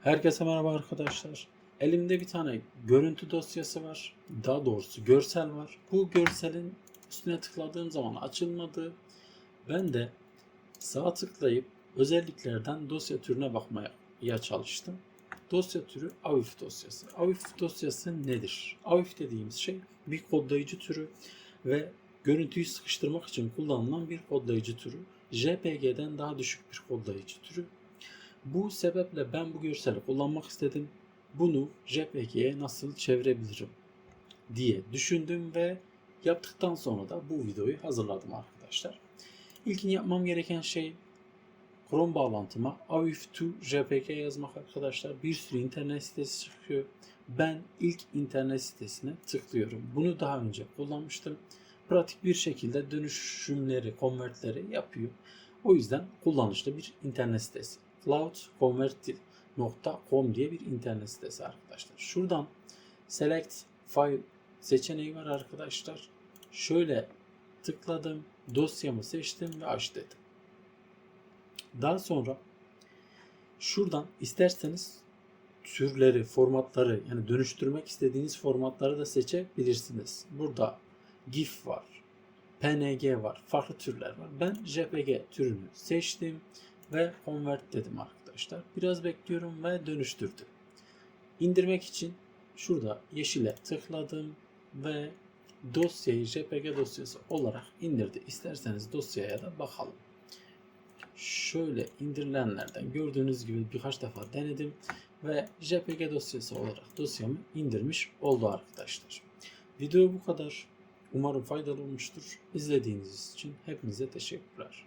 Herkese merhaba arkadaşlar. Elimde bir tane görüntü dosyası var. Daha doğrusu görsel var. Bu görselin üstüne tıkladığım zaman açılmadı. Ben de sağa tıklayıp özelliklerden dosya türüne bakmaya çalıştım. Dosya türü AVIF dosyası. AVIF dosyası nedir? AVIF dediğimiz şey bir kodlayıcı türü ve görüntüyü sıkıştırmak için kullanılan bir kodlayıcı türü. JPG'den daha düşük bir kodlayıcı türü. Bu sebeple ben bu görseli kullanmak istedim. Bunu JPG'ye nasıl çevirebilirim diye düşündüm ve yaptıktan sonra da bu videoyu hazırladım arkadaşlar. İlkin yapmam gereken şey Chrome bağlantıma AVIF2 JPG yazmak arkadaşlar. Bir sürü internet sitesi çıkıyor. Ben ilk internet sitesine tıklıyorum. Bunu daha önce kullanmıştım. Pratik bir şekilde dönüşümleri, konvertleri yapıyor. O yüzden kullanışlı bir internet sitesi. cloudconvertil.com diye bir internet sitesi arkadaşlar. Şuradan select file seçeneği var arkadaşlar. Şöyle tıkladım, dosyamı seçtim ve aç dedim. Daha sonra şuradan isterseniz türleri, formatları yani dönüştürmek istediğiniz formatları da seçebilirsiniz. Burada GIF var, PNG var, farklı türler var. Ben JPG türünü seçtim ve convert dedim arkadaşlar. Biraz bekliyorum ve dönüştürdüm. İndirmek için şurada yeşile tıkladım ve dosyayı JPG dosyası olarak indirdi. İsterseniz dosyaya da bakalım. Şöyle indirilenlerden gördüğünüz gibi birkaç defa denedim ve JPG dosyası olarak dosyamı indirmiş oldu arkadaşlar. Video bu kadar. Umarım faydalı olmuştur. İzlediğiniz için hepinize teşekkürler.